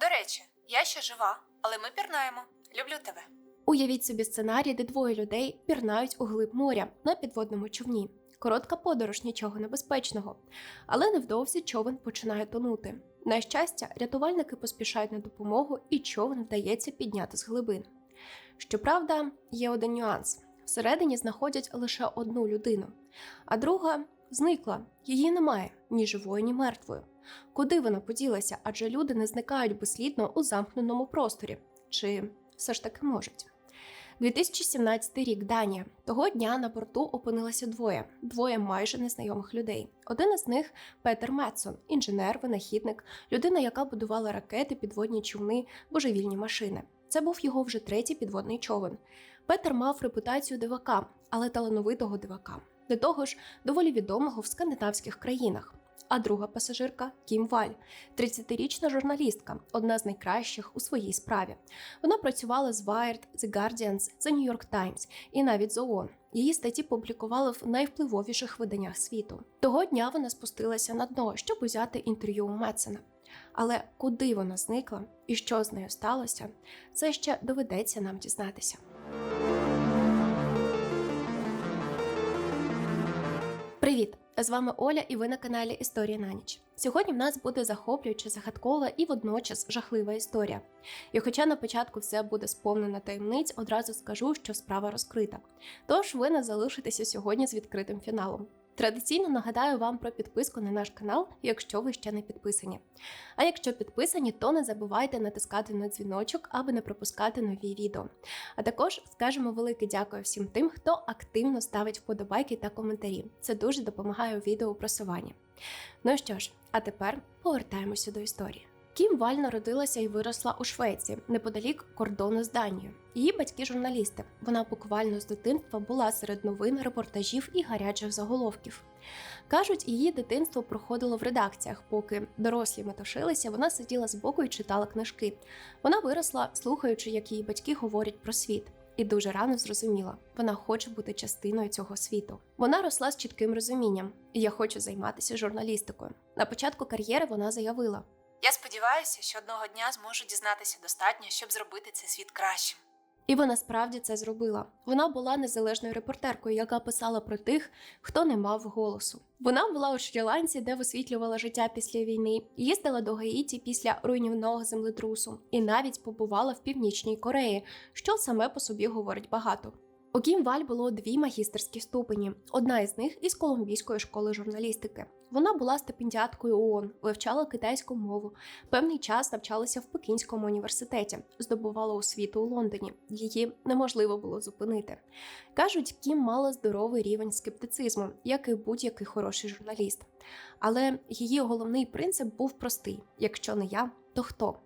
До речі, я ще жива, але ми пірнаємо. Люблю тебе. Уявіть собі сценарій, де двоє людей пірнають у глиб моря на підводному човні. Коротка подорож, нічого небезпечного. Але невдовзі човен починає тонути. На щастя, рятувальники поспішають на допомогу, і човен вдається підняти з глибин. Щоправда, є один нюанс: всередині знаходять лише одну людину, а друга зникла. Її немає ні живої, ні мертвої. Куди вона поділася? Адже люди не зникають безслідно у замкненому просторі. Чи все ж таки можуть? 2017 рік Данія. Того дня на борту опинилося двоє двоє майже незнайомих людей. Один із них Петер Метсон, інженер, винахідник, людина, яка будувала ракети, підводні човни, божевільні машини. Це був його вже третій підводний човен. Петер мав репутацію дивака, але талановитого дивака. До того ж, доволі відомого в скандинавських країнах. А друга пасажирка Кім Валь, 30-річна журналістка, одна з найкращих у своїй справі. Вона працювала з Wired, The Guardians, The New York Times і навіть з ООН. Її статті публікували в найвпливовіших виданнях світу. Того дня вона спустилася на дно, щоб узяти інтерв'ю у Метсена. Але куди вона зникла і що з нею сталося, це ще доведеться нам дізнатися. Привіт! З вами Оля, і ви на каналі Історія на ніч. Сьогодні в нас буде захоплююча, загадкова і водночас жахлива історія. І хоча на початку все буде сповнено таємниць, одразу скажу, що справа розкрита. Тож ви не залишитеся сьогодні з відкритим фіналом. Традиційно нагадаю вам про підписку на наш канал, якщо ви ще не підписані. А якщо підписані, то не забувайте натискати на дзвіночок, аби не пропускати нові відео. А також скажемо велике дякую всім тим, хто активно ставить вподобайки та коментарі. Це дуже допомагає у відеопросуванні. Ну що ж, а тепер повертаємося до історії. Кім Валь народилася і виросла у Швеції, неподалік кордону з Данією. Її батьки журналісти. Вона буквально з дитинства була серед новин, репортажів і гарячих заголовків. Кажуть, її дитинство проходило в редакціях, поки дорослі метушилися, вона сиділа збоку і читала книжки. Вона виросла, слухаючи, як її батьки говорять про світ. І дуже рано зрозуміла, вона хоче бути частиною цього світу. Вона росла з чітким розумінням, я хочу займатися журналістикою. На початку кар'єри вона заявила: Я сподіваюся, що одного дня зможу дізнатися достатньо, щоб зробити цей світ кращим. І вона справді це зробила. Вона була незалежною репортеркою, яка писала про тих, хто не мав голосу. Вона була у Шрі-Ланці, де висвітлювала життя після війни, їздила до Гаїті після руйнівного землетрусу і навіть побувала в північній Кореї, що саме по собі говорить багато. У Кім Валь було дві магістерські ступені. Одна із них із Колумбійської школи журналістики. Вона була стипендіаткою ООН, вивчала китайську мову. Певний час навчалася в Пекінському університеті, здобувала освіту у Лондоні. Її неможливо було зупинити. Кажуть, Кім мала здоровий рівень скептицизму, як і будь-який хороший журналіст. Але її головний принцип був простий: якщо не я, то хто?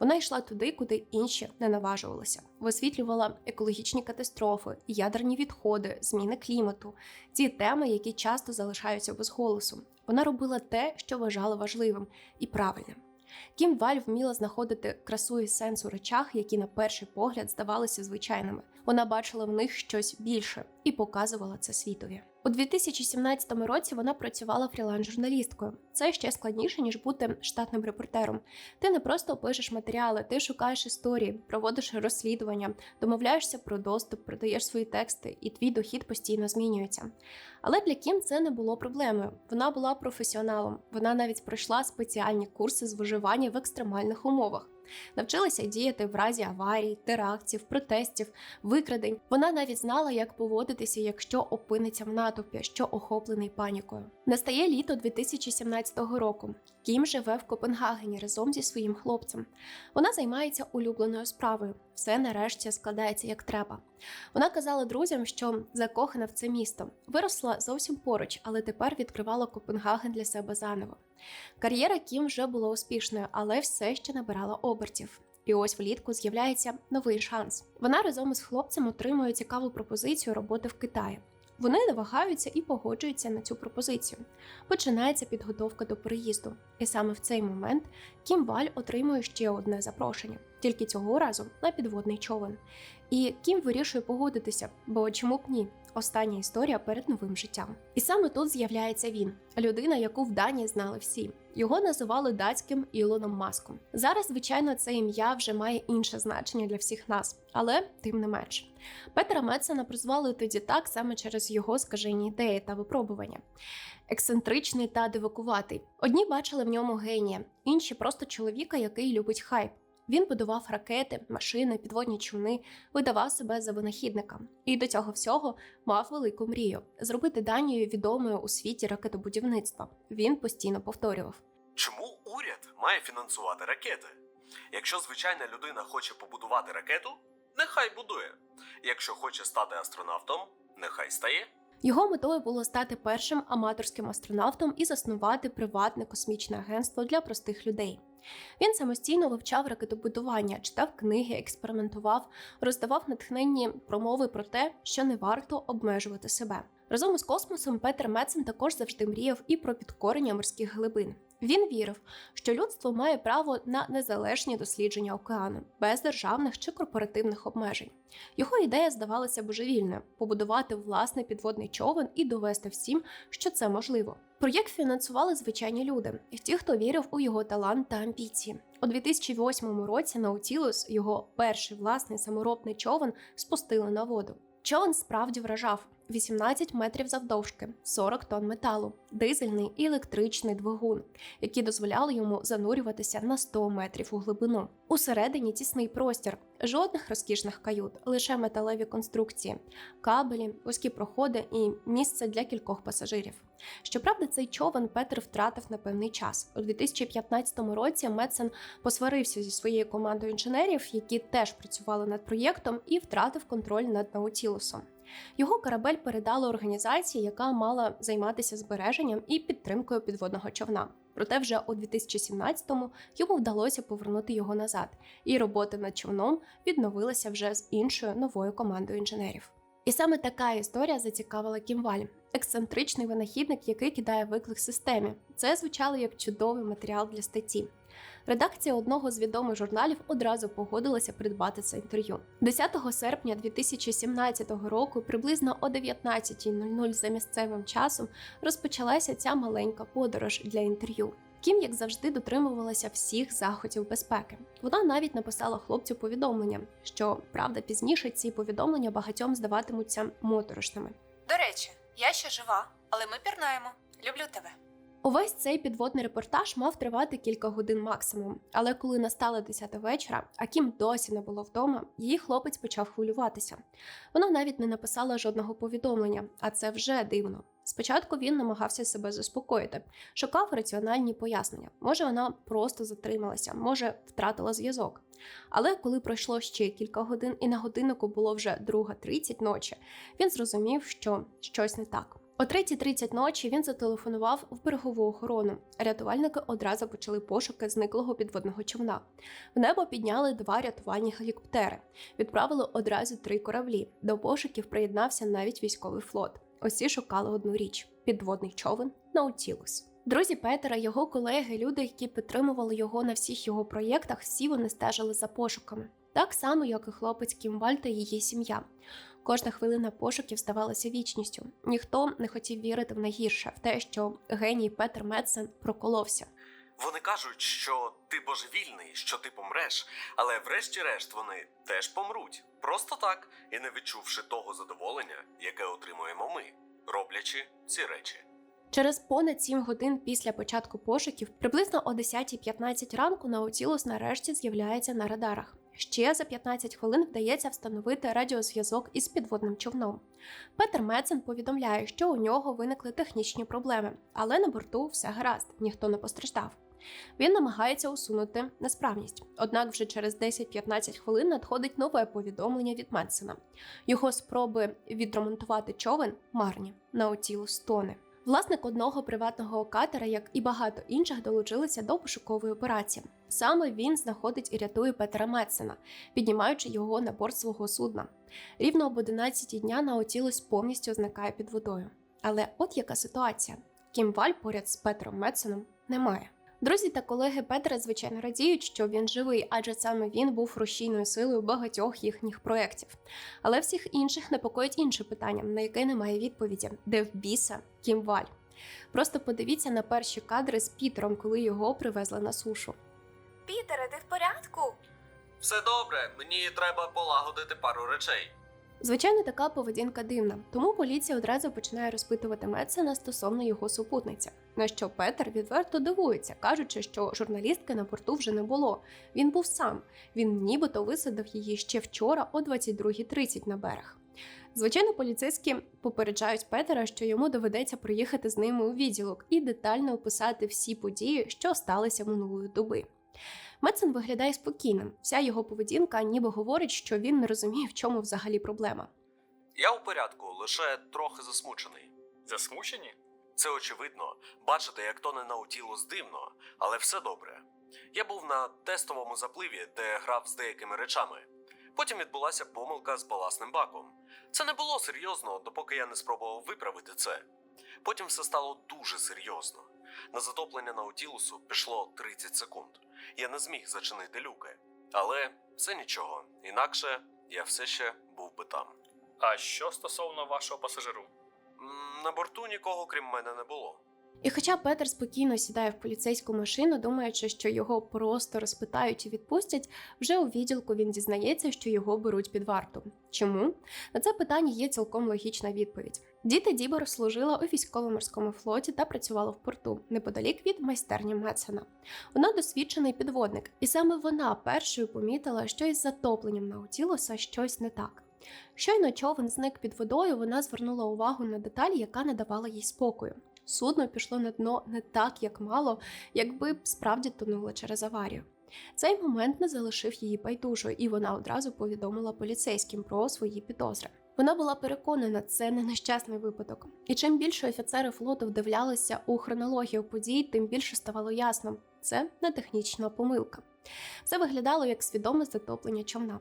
Вона йшла туди, куди інші не наважувалися, висвітлювала екологічні катастрофи, ядерні відходи, зміни клімату, ті теми, які часто залишаються без голосу. Вона робила те, що вважала важливим і правильним. Кім Валь вміла знаходити красу і сенс у речах, які на перший погляд здавалися звичайними. Вона бачила в них щось більше і показувала це світові. У 2017 році вона працювала фріланс-журналісткою. Це ще складніше ніж бути штатним репортером. Ти не просто пишеш матеріали, ти шукаєш історії, проводиш розслідування, домовляєшся про доступ, продаєш свої тексти, і твій дохід постійно змінюється. Але для Кім це не було проблемою. Вона була професіоналом. Вона навіть пройшла спеціальні курси з виживання в екстремальних умовах. Навчилася діяти в разі аварій, терактів, протестів, викрадень. Вона навіть знала, як поводитися, якщо опиниться в натовпі, що охоплений панікою. Настає літо 2017 року. Кім живе в Копенгагені разом зі своїм хлопцем. Вона займається улюбленою справою. Все нарешті складається як треба. Вона казала друзям, що закохана в це місто. Виросла зовсім поруч, але тепер відкривала Копенгаген для себе заново. Кар'єра Кім вже була успішною, але все ще набирала обертів. І ось влітку з'являється новий шанс. Вона разом із хлопцем отримує цікаву пропозицію роботи в Китаї. Вони не вагаються і погоджуються на цю пропозицію. Починається підготовка до переїзду, і саме в цей момент Кім Валь отримує ще одне запрошення, тільки цього разу на підводний човен. І Кім вирішує погодитися, бо чому б ні? Остання історія перед новим життям. І саме тут з'являється він, людина, яку в Данії знали всі. Його називали датським Ілоном Маском. Зараз, звичайно, це ім'я вже має інше значення для всіх нас, але тим не менш. Петра Мецена прозвали тоді так саме через його скажені ідеї та випробування. Ексцентричний та дивакуватий. Одні бачили в ньому генія, інші просто чоловіка, який любить хайп. Він будував ракети, машини, підводні човни, видавав себе за винахідника. І до цього всього мав велику мрію зробити Данію відомою у світі ракетобудівництва. Він постійно повторював. Чому уряд має фінансувати ракети? Якщо звичайна людина хоче побудувати ракету, нехай будує. Якщо хоче стати астронавтом, нехай стає. Його метою було стати першим аматорським астронавтом і заснувати приватне космічне агентство для простих людей. Він самостійно вивчав ракетобудування, читав книги, експериментував, роздавав натхненні промови про те, що не варто обмежувати себе. Разом із космосом Петер Мецен також завжди мріяв і про підкорення морських глибин. Він вірив, що людство має право на незалежні дослідження океану без державних чи корпоративних обмежень. Його ідея здавалася божевільною побудувати власний підводний човен і довести всім, що це можливо. Проєкт фінансували звичайні люди, ті, хто вірив у його талант та амбіції. У 2008 році Наутілус, його перший власний саморобний човен, спустили на воду. Човен справді вражав 18 метрів завдовжки, 40 тонн металу, дизельний і електричний двигун, які дозволяли йому занурюватися на 100 метрів у глибину. Усередині тісний простір, жодних розкішних кают, лише металеві конструкції, кабелі, вузькі проходи і місце для кількох пасажирів. Щоправда, цей човен Петр втратив на певний час. У 2015 році Медсен посварився зі своєю командою інженерів, які теж працювали над проєктом, і втратив контроль над Наутілусом. Його корабель передали організації, яка мала займатися збереженням і підтримкою підводного човна. Проте вже у 2017-му йому вдалося повернути його назад, і робота над човном відновилася вже з іншою новою командою інженерів. І саме така історія зацікавила Кімваль, ексцентричний винахідник, який кидає виклик системі. Це звучало як чудовий матеріал для статті. Редакція одного з відомих журналів одразу погодилася придбати це інтерв'ю. 10 серпня 2017 року, приблизно о 19.00 за місцевим часом, розпочалася ця маленька подорож для інтерв'ю. Кім, як завжди, дотримувалася всіх заходів безпеки. Вона навіть написала хлопцю повідомлення, що правда пізніше ці повідомлення багатьом здаватимуться моторошними. До речі, я ще жива, але ми пірнаємо. Люблю тебе. Увесь цей підводний репортаж мав тривати кілька годин максимум. Але коли настала 10 вечора, а Кім досі не було вдома, її хлопець почав хвилюватися. Вона навіть не написала жодного повідомлення, а це вже дивно. Спочатку він намагався себе заспокоїти, шукав раціональні пояснення. Може, вона просто затрималася, може, втратила зв'язок. Але коли пройшло ще кілька годин, і на годиннику було вже 2.30 ночі, він зрозумів, що щось не так. О 3.30 ночі він зателефонував в берегову охорону. Рятувальники одразу почали пошуки зниклого підводного човна. В небо підняли два рятувальні гелікоптери, відправили одразу три кораблі. До пошуків приєднався навіть військовий флот. Усі шукали одну річ підводний човен Наутілус. Друзі Петера, його колеги, люди, які підтримували його на всіх його проєктах, всі вони стежили за пошуками. Так само, як і хлопець Кімваль та її сім'я. Кожна хвилина пошуків здавалася вічністю. Ніхто не хотів вірити в найгірше, в те, що геній Петер Медсен проколовся. Вони кажуть, що ти божевільний, що ти помреш, але врешті-решт вони теж помруть. Просто так, і не відчувши того задоволення, яке отримуємо ми, роблячи ці речі. Через понад 7 годин після початку пошуків, приблизно о 10.15 ранку Наутілус нарешті з'являється на радарах. Ще за 15 хвилин вдається встановити радіозв'язок із підводним човном. Петер Мецен повідомляє, що у нього виникли технічні проблеми, але на борту все гаразд, ніхто не постраждав. Він намагається усунути несправність. Однак вже через 10-15 хвилин надходить нове повідомлення від Медсена. Його спроби відремонтувати човен марні Наутілус тоне. Власник одного приватного катера, як і багато інших, долучилися до пошукової операції. Саме він знаходить і рятує Петера Медсена, піднімаючи його на борт свого судна. Рівно об 11 дня наотілось повністю зникає під водою. Але от яка ситуація: Кімваль поряд з Петром Медсеном немає. Друзі та колеги Петра звичайно радіють, що він живий, адже саме він був рушійною силою багатьох їхніх проєктів. Але всіх інших непокоїть інше питання, на яке немає відповіді: де в біса Кім Валь? Просто подивіться на перші кадри з Пітером, коли його привезли на сушу. Пітере, ти в порядку? Все добре, мені треба полагодити пару речей. Звичайно, така поведінка дивна, тому поліція одразу починає розпитувати Медсена стосовно його супутниці. На що Петер відверто дивується, кажучи, що журналістки на борту вже не було. Він був сам. Він нібито висадив її ще вчора о 22.30 на берег. Звичайно, поліцейські попереджають Петера, що йому доведеться приїхати з ними у відділок і детально описати всі події, що сталися минулої доби. Медсен виглядає спокійним. Вся його поведінка ніби говорить, що він не розуміє, в чому взагалі проблема. Я у порядку, лише трохи засмучений. Засмучені? Це очевидно. Бачите, як тоне Наутілус дивно, але все добре. Я був на тестовому запливі, де грав з деякими речами. Потім відбулася помилка з баласним баком. Це не було серйозно, допоки я не спробував виправити це. Потім все стало дуже серйозно. На затоплення Наутілусу пішло 30 секунд. Я не зміг зачинити люки. Але це нічого, інакше я все ще був би там. А що стосовно вашого пасажиру? На борту нікого крім мене не було. І хоча Петер спокійно сідає в поліцейську машину, думаючи, що його просто розпитають і відпустять, вже у відділку він дізнається, що його беруть під варту. Чому? На це питання є цілком логічна відповідь. Діти Дібор служила у військово-морському флоті та працювала в порту неподалік від майстерні Медсена. Вона досвідчений підводник, і саме вона першою помітила, що із затопленням Наутілуса щось не так. Щойно човен зник під водою, вона звернула увагу на деталь, яка не давала їй спокою. Судно пішло на дно не так, як мало, якби справді тонуло через аварію. Цей момент не залишив її байдужою, і вона одразу повідомила поліцейським про свої підозри. Вона була переконана, це не нещасний випадок. І чим більше офіцери флоту вдивлялися у хронологію подій, тим більше ставало ясно, це не технічна помилка. Все виглядало як свідоме затоплення човна.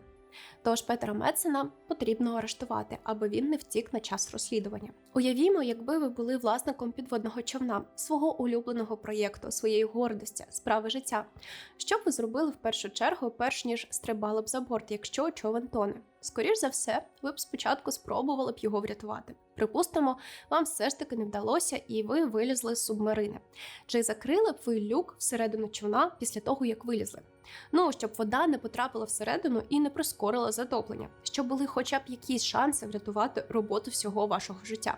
Тож Петра Медсена потрібно арештувати, аби він не втік на час розслідування. Уявімо, якби ви були власником підводного човна, свого улюбленого проєкту, своєї гордості, справи життя. Що б ви зробили в першу чергу, перш ніж стрибали б за борт, якщо човен тоне? Скоріш за все, ви б спочатку спробували б його врятувати. Припустимо, вам все ж таки не вдалося, і ви вилізли з субмарини. Чи закрили б ви люк всередину човна після того, як вилізли? Ну, щоб вода не потрапила всередину і не прискорила затоплення, щоб були хоча б якісь шанси врятувати роботу всього вашого життя.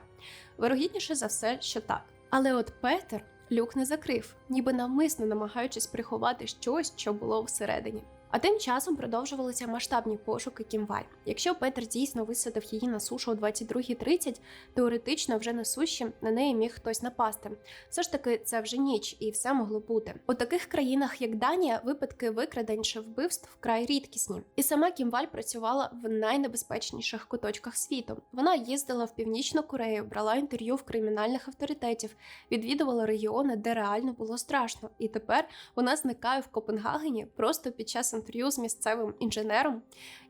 Вирогідніше за все, що так. Але от Петер люк не закрив, ніби навмисно намагаючись приховати щось, що було всередині. А тим часом продовжувалися масштабні пошуки Кімваль. Якщо Петер дійсно висадив її на сушу о 22.30, теоретично вже на суші на неї міг хтось напасти. Все ж таки, це вже ніч, і все могло бути. У таких країнах, як Данія, випадки викрадень чи вбивств вкрай рідкісні. І сама Кімваль працювала в найнебезпечніших куточках світу. Вона їздила в північну Корею, брала інтерв'ю в кримінальних авторитетів, відвідувала регіони, де реально було страшно. І тепер вона зникає в Копенгагені просто під час інтерв'ю з місцевим інженером.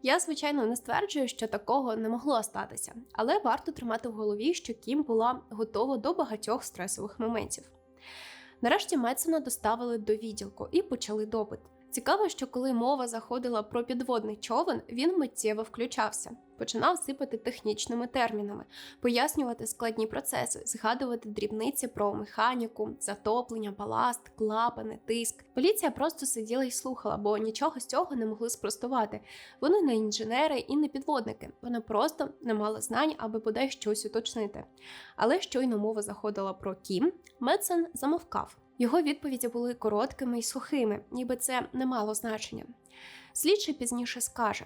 Я, звичайно, не стверджую, що такого не могло статися, але варто тримати в голові, що Кім була готова до багатьох стресових моментів. Нарешті Медсона доставили до відділку і почали допит. Цікаво, що коли мова заходила про підводний човен, він миттєво включався, починав сипати технічними термінами, пояснювати складні процеси, згадувати дрібниці про механіку, затоплення, баласт, клапани, тиск. Поліція просто сиділа і слухала, бо нічого з цього не могли спростувати. Вони не інженери і не підводники. Вони просто не мали знань, аби бодай щось уточнити. Але щойно мова заходила про Кім, Медсен замовкав. Його відповіді були короткими і сухими, ніби це не мало значення. Слідчий пізніше скаже: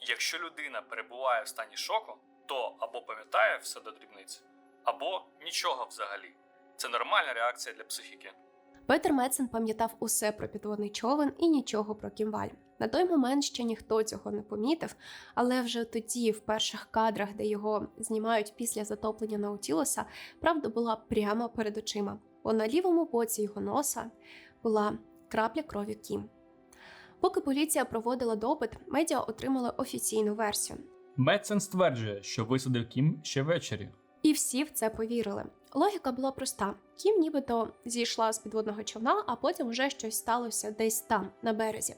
Якщо людина перебуває в стані шоку, то або пам'ятає все до дрібниць, або нічого взагалі. Це нормальна реакція для психіки. Петер Медсен пам'ятав усе про підводний човен і нічого про Кімваль. На той момент ще ніхто цього не помітив, але вже тоді, в перших кадрах, де його знімають після затоплення Наутілоса, правда була прямо перед очима, бо на лівому боці його носа була крапля крові Кім. Поки поліція проводила допит, медіа отримали офіційну версію. Медсен стверджує, що висадив Кім ще ввечері. І всі в це повірили. Логіка була проста: Кім нібито зійшла з підводного човна, а потім вже щось сталося десь там, на березі.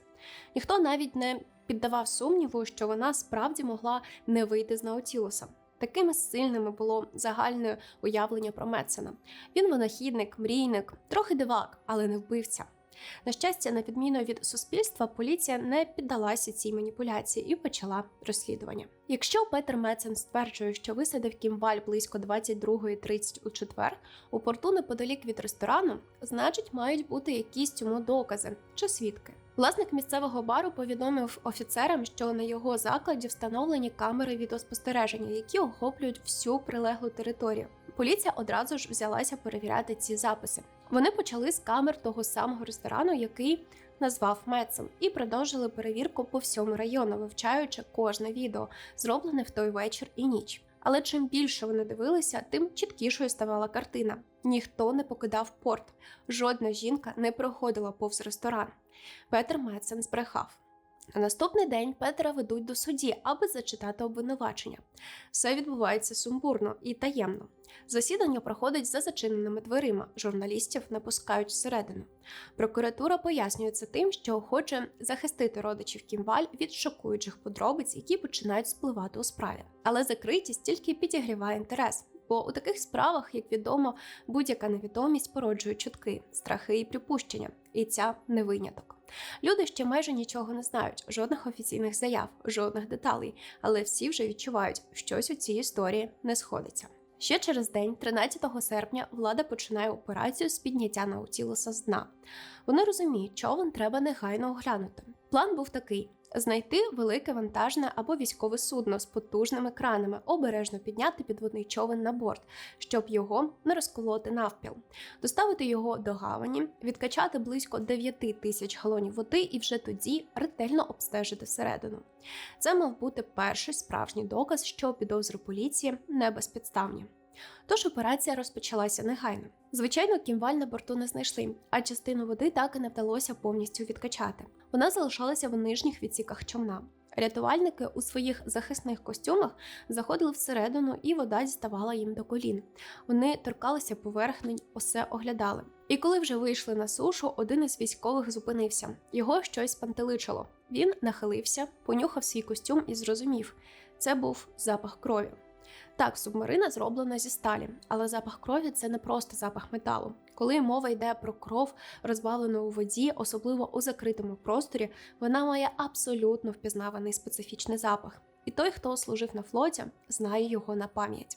Ніхто навіть не піддавав сумніву, що вона справді могла не вийти з Наутілуса. Такими сильними було загальне уявлення про Метсена. Він винахідник, мрійник, трохи дивак, але не вбивця. На щастя, на відміну від суспільства, поліція не піддалася цій маніпуляції і почала розслідування. Якщо Петер Мецен стверджує, що висадив Кімваль близько 22.30 у четвер у порту неподалік від ресторану, значить мають бути якісь цьому докази чи свідки. Власник місцевого бару повідомив офіцерам, що на його закладі встановлені камери відеоспостереження, які охоплюють всю прилеглу територію. Поліція одразу ж взялася перевіряти ці записи. Вони почали з камер того самого ресторану, який назвав Мецем, і продовжили перевірку по всьому району, вивчаючи кожне відео, зроблене в той вечір і ніч. Але чим більше вони дивилися, тим чіткішою ставала картина. Ніхто не покидав порт, жодна жінка не проходила повз ресторан. Петер Мецен збрехав. На наступний день Петера ведуть до судді, аби зачитати обвинувачення. Все відбувається сумбурно і таємно. Засідання проходить за зачиненими дверима, журналістів не пускають всередину. Прокуратура пояснює це тим, що хоче захистити родичів Кімваль від шокуючих подробиць, які починають спливати у справі. Але закритість тільки підігріває інтерес. Бо у таких справах, як відомо, будь-яка невідомість породжує чутки, страхи і припущення, і ця не виняток. Люди ще майже нічого не знають, жодних офіційних заяв, жодних деталей, але всі вже відчувають, щось у цій історії не сходиться. Ще через день, 13 серпня, влада починає операцію з підняття Наутілуса з дна. Вони розуміють, човен треба негайно оглянути. План був такий: знайти велике вантажне або військове судно з потужними кранами, обережно підняти підводний човен на борт, щоб його не розколоти навпіл, доставити його до гавані, відкачати близько 9 тисяч галонів води і вже тоді ретельно обстежити всередину. Це мав бути перший справжній доказ, що підозри поліції не безпідставні. Тож операція розпочалася негайно. Звичайно, кімваль на борту не знайшли, а частину води так і не вдалося повністю відкачати. Вона залишалася в нижніх відсіках човна. Рятувальники у своїх захисних костюмах заходили всередину, і вода діставала їм до колін. Вони торкалися поверхнень, усе оглядали. І коли вже вийшли на сушу, один із військових зупинився. Його щось пантеличило. Він нахилився, понюхав свій костюм і зрозумів, це був запах крові. Так, субмарина зроблена зі сталі, але запах крові це не просто запах металу. Коли мова йде про кров, розбавлену у воді, особливо у закритому просторі, вона має абсолютно впізнаваний специфічний запах. І той, хто служив на флоті, знає його на пам'ять.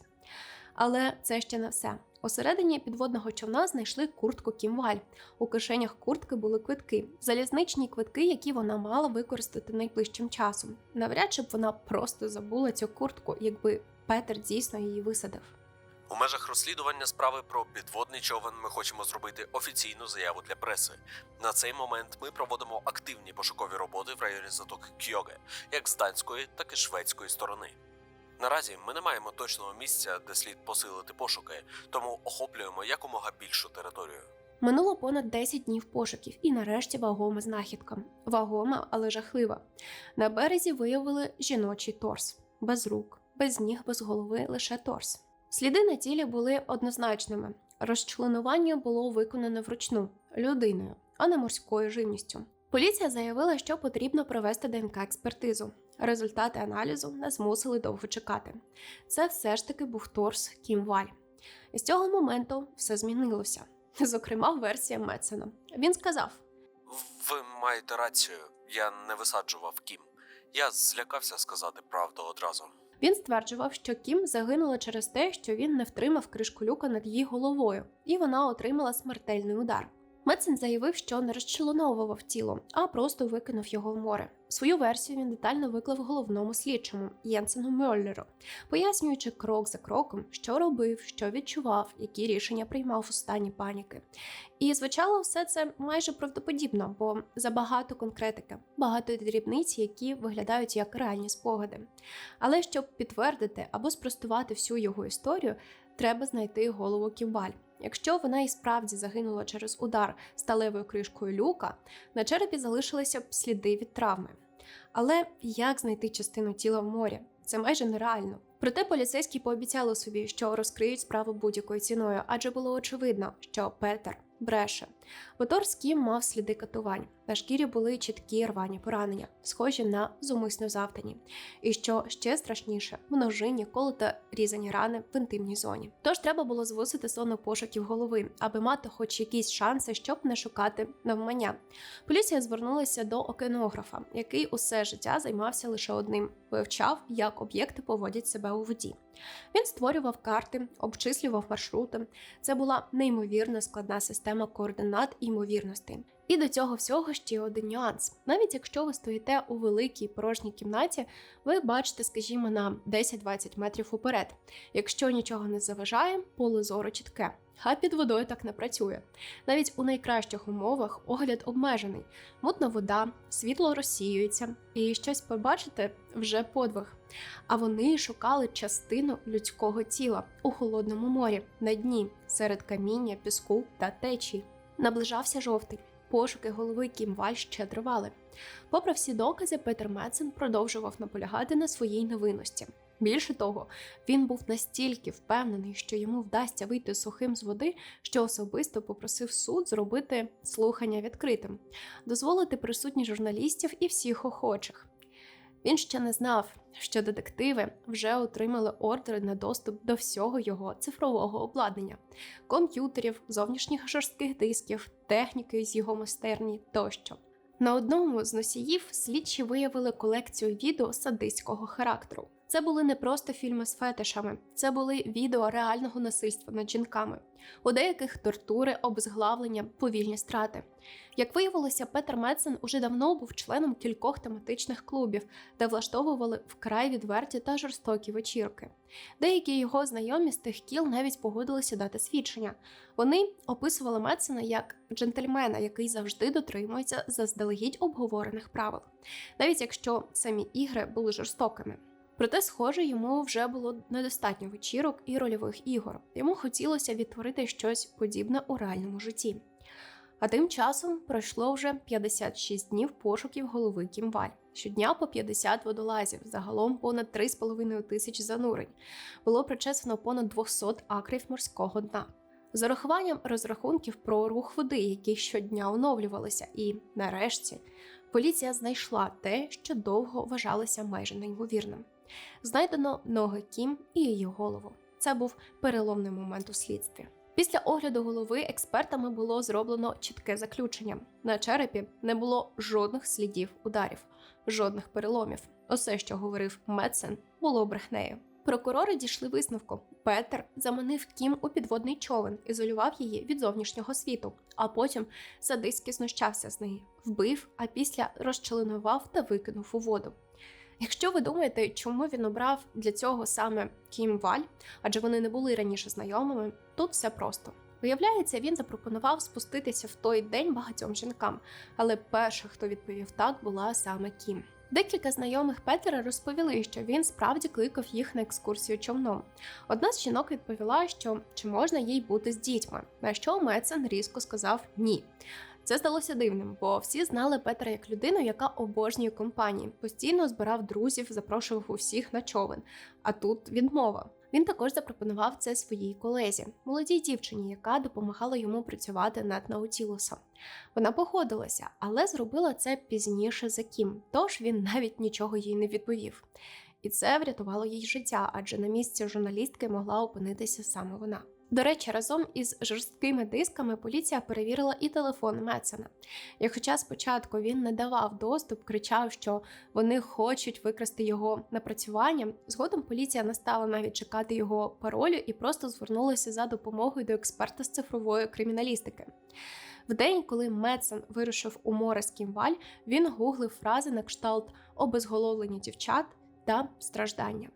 Але це ще не все. Усередині підводного човна знайшли куртку Кімваль. У кишенях куртки були квитки, залізничні квитки, які вона мала використати найближчим часом. Навряд чи б вона просто забула цю куртку, якби Петер дійсно її висадив. У межах розслідування справи про підводний човен ми хочемо зробити офіційну заяву для преси. На цей момент ми проводимо активні пошукові роботи в районі затоки Кьоге, як з данської, так і шведської сторони. Наразі ми не маємо точного місця, де слід посилити пошуки, тому охоплюємо якомога більшу територію. Минуло понад 10 днів пошуків, і нарешті вагома знахідка. Вагома, але жахлива. На березі виявили жіночий торс, без рук, без ніг, без голови, лише торс. Сліди на тілі були однозначними. Розчленування було виконане вручну людиною, а не морською живністю. Поліція заявила, що потрібно провести ДНК експертизу. Результати аналізу не змусили довго чекати. Це все ж таки був торс Кім Валь. І з цього моменту все змінилося. Зокрема, версія Метсена. Він сказав: Ви маєте рацію, я не висаджував Кім. Я злякався сказати правду одразу. Він стверджував, що Кім загинула через те, що він не втримав кришку люка над її головою, і вона отримала смертельний удар. Медсен заявив, що не розчленовував тіло, а просто викинув його в море. Свою версію він детально виклав головному слідчому Єнсену Мьоллеру, пояснюючи крок за кроком, що робив, що відчував, які рішення приймав у стані паніки. І звучало все це майже правдоподібно, бо забагато конкретики, багато дрібниць, які виглядають як реальні спогади. Але щоб підтвердити або спростувати всю його історію, треба знайти голову Кімбаль. Якщо вона і справді загинула через удар сталевою кришкою люка, на черепі залишилися б сліди від травми. Але як знайти частину тіла в морі? Це майже нереально. Проте поліцейські пообіцяли собі, що розкриють справу будь-якою ціною, адже було очевидно, що Петер бреше. Мотор з Кім мав сліди катувань. На шкірі були чіткі рвані поранення, схожі на зумисно завдані. І що ще страшніше, множинні колота різані рани в інтимній зоні. Тож треба було звусити зону пошуків голови, аби мати хоч якісь шанси, щоб не шукати навмання. Поліція звернулася до океанографа, який усе життя займався лише одним вивчав, як об'єкти поводять себе у воді. Він створював карти, обчислював маршрути. Це була неймовірно складна система координат ймовірностей. І до цього всього ще один нюанс. Навіть якщо ви стоїте у великій порожній кімнаті, ви бачите, скажімо, на 10-20 метрів уперед. Якщо нічого не заважає, поле зору чітке. А під водою так не працює. Навіть у найкращих умовах огляд обмежений. Мутна вода, світло розсіюється, і щось побачити вже подвиг. А вони шукали частину людського тіла у холодному морі на дні серед каміння, піску та течій. Наближався жовтий. Пошуки голови Кімваль ще тривали. Попри всі докази, Петер Медсен продовжував наполягати на своїй невинності. Більше того, він був настільки впевнений, що йому вдасться вийти сухим з води, що особисто попросив суд зробити слухання відкритим, дозволити присутність журналістів і всіх охочих. Він ще не знав, що детективи вже отримали ордери на доступ до всього його цифрового обладнання, комп'ютерів, зовнішніх жорстких дисків, техніки з його майстерні тощо. На одному з носіїв слідчі виявили колекцію відео садистського характеру. Це були не просто фільми з фетишами, це були відео реального насильства над жінками, у деяких тортури, обезглавлення, повільні страти. Як виявилося, Петер Медсен уже давно був членом кількох тематичних клубів, де влаштовували вкрай відверті та жорстокі вечірки. Деякі його знайомі з тих кіл навіть погодилися дати свідчення. Вони описували Медсена як джентльмена, який завжди дотримується заздалегідь обговорених правил, навіть якщо самі ігри були жорстокими. Проте, схоже, йому вже було недостатньо вечірок і рольових ігор. Йому хотілося відтворити щось подібне у реальному житті. А тим часом пройшло вже 56 днів пошуків голови Кімваль. Щодня по 50 водолазів, загалом понад 3,5 тисяч занурень. Було причесано понад 200 акрів морського дна. З урахуванням розрахунків про рух води, які щодня оновлювалися, і нарешті поліція знайшла те, що довго вважалося майже неймовірним. Знайдено ноги Кім і її голову. Це був переломний момент у слідстві. Після огляду голови експертами було зроблено чітке заключення: на черепі не було жодних слідів ударів, жодних переломів. Усе, що говорив Медсен, було брехнею. Прокурори дійшли висновку. Петер заманив Кім у підводний човен, ізолював її від зовнішнього світу, а потім садистськи знущався з неї, вбив, а після розчленував та викинув у воду. Якщо ви думаєте, чому він обрав для цього саме Кім Валь, адже вони не були раніше знайомими, тут все просто. Виявляється, він запропонував спуститися в той день багатьом жінкам, але перша, хто відповів так, була саме Кім. Декілька знайомих Петера розповіли, що він справді кликав їх на екскурсію човном. Одна з жінок відповіла, що чи можна їй бути з дітьми, на що Медсен різко сказав ні. Це здалося дивним, бо всі знали Петра як людину, яка обожнює компанії, постійно збирав друзів, запрошував усіх на човен. А тут відмова. Він також запропонував це своїй колезі, молодій дівчині, яка допомагала йому працювати над Наутілусом. Вона погодилася, але зробила це пізніше за Кім, тож він навіть нічого їй не відповів. І це врятувало їй життя, адже на місці журналістки могла опинитися саме вона. До речі, разом із жорсткими дисками поліція перевірила і телефон Медсена. І хоча спочатку він не давав доступ, кричав, що вони хочуть викрасти його напрацювання, згодом поліція не стала навіть чекати його паролю і просто звернулася за допомогою до експерта з цифрової криміналістики. В день, коли Медсен вирушив у море з Кімваль, він гуглив фрази на кшталт обезголовлені дівчат та страждання.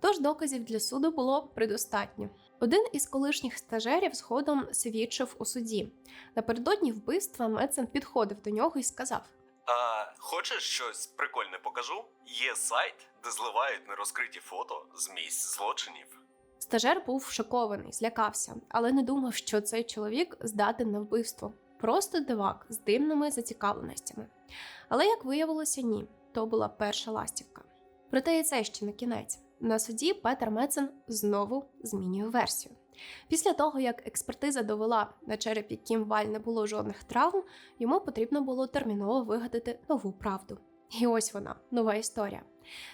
Тож доказів для суду було предостатньо. Один із колишніх стажерів згодом свідчив у суді. Напередодні вбивства Медсен підходив до нього і сказав: А хочеш щось прикольне покажу? Є сайт, де зливають нерозкриті фото з місць злочинів. Стажер був шокований, злякався, але не думав, що цей чоловік здатен на вбивство. Просто дивак з дивними зацікавленостями. Але як виявилося, ні, то була перша ластівка. Проте і це ще не кінець. На суді Петер Мецен знову змінює версію. Після того, як експертиза довела на черепі Кім Валь не було жодних травм, йому потрібно було терміново вигадати нову правду. І ось вона, нова історія.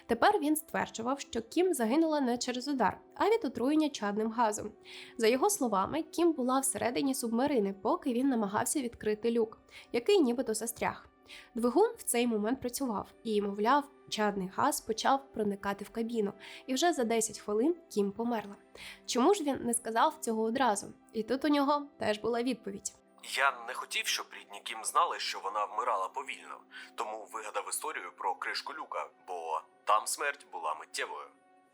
Тепер він стверджував, що Кім загинула не через удар, а від отруєння чадним газом. За його словами, Кім була всередині субмарини, поки він намагався відкрити люк, який нібито застряг. Двигун в цей момент працював і, мовляв, чадний газ почав проникати в кабіну, і вже за 10 хвилин Кім померла. Чому ж він не сказав цього одразу? І тут у нього теж була відповідь. Я не хотів, щоб рідні Кім знали, що вона вмирала повільно, тому вигадав історію про кришку люка, бо там смерть була миттєвою.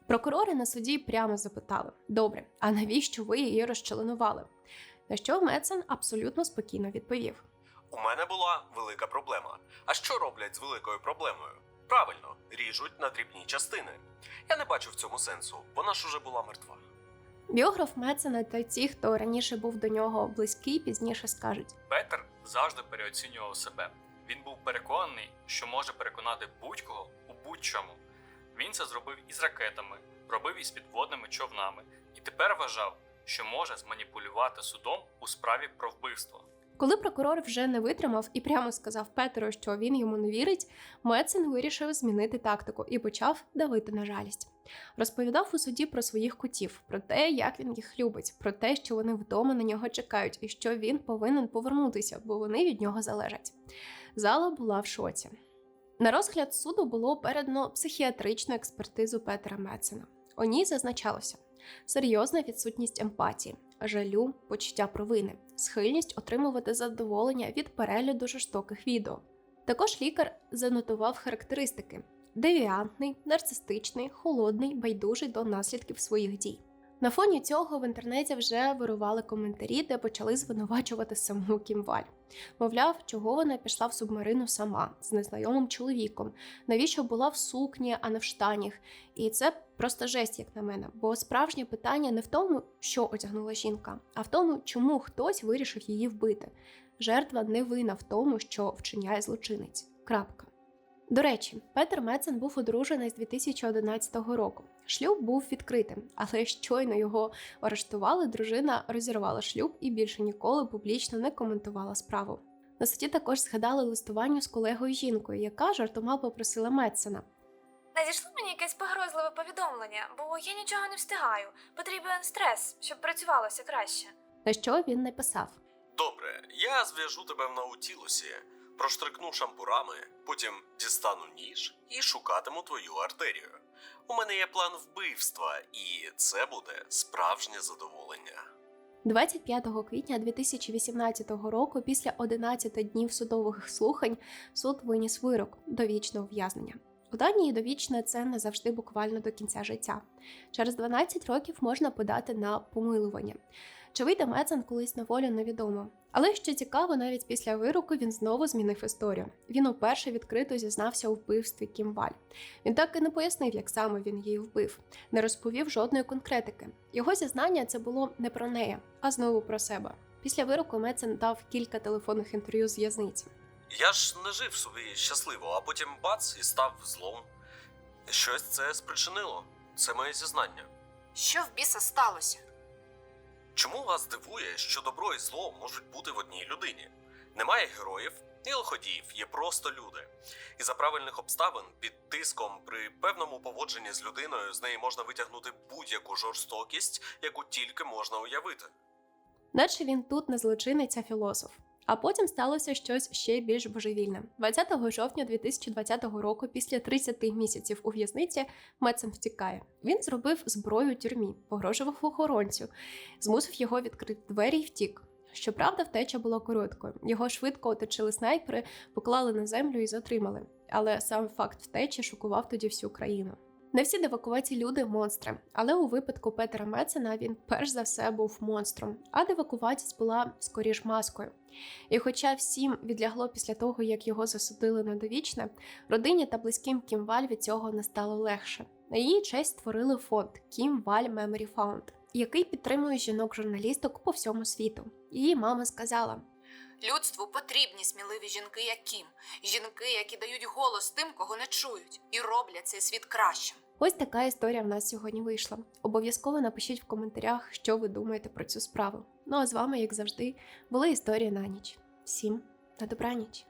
Прокурори на суді прямо запитали: Добре, а навіщо ви її розчленували? На що Мецен абсолютно спокійно відповів: У мене була велика проблема. А що роблять з великою проблемою? Правильно, ріжуть на дрібні частини. Я не бачу в цьому сенсу, вона ж уже була мертва. Біограф Мецена та ті, хто раніше був до нього близький, пізніше скажуть: Петер завжди переоцінював себе. Він був переконаний, що може переконати будь-кого у будь-чому. Він це зробив із ракетами, робив із підводними човнами, і тепер вважав, що може зманіпулювати судом у справі про вбивство. Коли прокурор вже не витримав і прямо сказав Петеру, що він йому не вірить, Мецен вирішив змінити тактику і почав давити на жалість. Розповідав у суді про своїх котів, про те, як він їх любить, про те, що вони вдома на нього чекають, і що він повинен повернутися, бо вони від нього залежать. Зала була в шоці. На розгляд суду було передано психіатричну експертизу Петера Мецена. У ній зазначалося серйозна відсутність емпатії, жалю, почуття провини, схильність отримувати задоволення від перегляду жорстоких відео. Також лікар занотував характеристики: девіантний, нарцистичний, холодний, байдужий до наслідків своїх дій. На фоні цього в інтернеті вже вирували коментарі, де почали звинувачувати саму Кімваль. Мовляв, чого вона пішла в субмарину сама з незнайомим чоловіком, навіщо була в сукні, а не в штанях. І це просто жесть, як на мене. Бо справжнє питання не в тому, що одягнула жінка, а в тому, чому хтось вирішив її вбити. Жертва не винна в тому, що вчиняє злочинець. Крапка. До речі, Петер Мецен був одружений з 2011 року. Шлюб був відкритим, але щойно його арештували, дружина розірвала шлюб і більше ніколи публічно не коментувала справу. На суді також згадали листування з колегою жінкою, яка жартома попросила Мецена. Надійшло мені якесь погрозливе повідомлення, бо я нічого не встигаю. Потрібен стрес, щоб працювалося краще. На що він написав: Добре, я зв'яжу тебе в наутілусі, проштрикну шампурами, потім дістану ніж і шукатиму твою артерію. У мене є план вбивства, і це буде справжнє задоволення. 25 квітня 2018 року, після 11 днів судових слухань, суд виніс вирок довічне ув'язнення. У Данії довічне це не завжди буквально до кінця життя. Через 12 років можна подати на помилування. Чи вийде Мецен колись на волю, невідомо. Але що цікаво, навіть після вироку він знову змінив історію. Він уперше відкрито зізнався у вбивстві Кімваль. Він так і не пояснив, як саме він її вбив, не розповів жодної конкретики. Його зізнання це було не про неї, а знову про себе. Після вироку Мецен дав кілька телефонних інтерв'ю з в'язниці. Я ж не жив собі щасливо, а потім бац і став злом. Щось це спричинило. Це моє зізнання. Що в біса сталося? Чому вас дивує, що добро і зло можуть бути в одній людині? Немає героїв і лиходіїв, є просто люди. І за правильних обставин під тиском при певному поводженні з людиною з неї можна витягнути будь-яку жорстокість, яку тільки можна уявити. Наче він тут не злочинець, а філософ. А потім сталося щось ще більш божевільне. 20 жовтня 2020 року, після 30 місяців у в'язниці, Мецен втікає. Він зробив зброю тюрмі, погрожував охоронцю, змусив його відкрити двері і втік. Щоправда, втеча була короткою. Його швидко оточили снайпери, поклали на землю і затримали. Але сам факт втечі шокував тоді всю країну. Не всі девакувації люди монстри, але у випадку Петера Мецена він перш за все був монстром, а девакуватість була скоріш маскою. І хоча всім відлягло після того, як його засудили на довічне, родині та близьким Кім Валь від цього не стало легше. На її честь створили фонд Кім Валь Memory Fund, який підтримує жінок-журналісток по всьому світу. Її мама сказала: Людству потрібні сміливі жінки, як Кім. Жінки, які дають голос тим, кого не чують, і роблять цей світ кращим. Ось така історія в нас сьогодні вийшла. Обов'язково напишіть в коментарях, що ви думаєте про цю справу. Ну а з вами, як завжди, були історії на ніч. Всім на добраніч!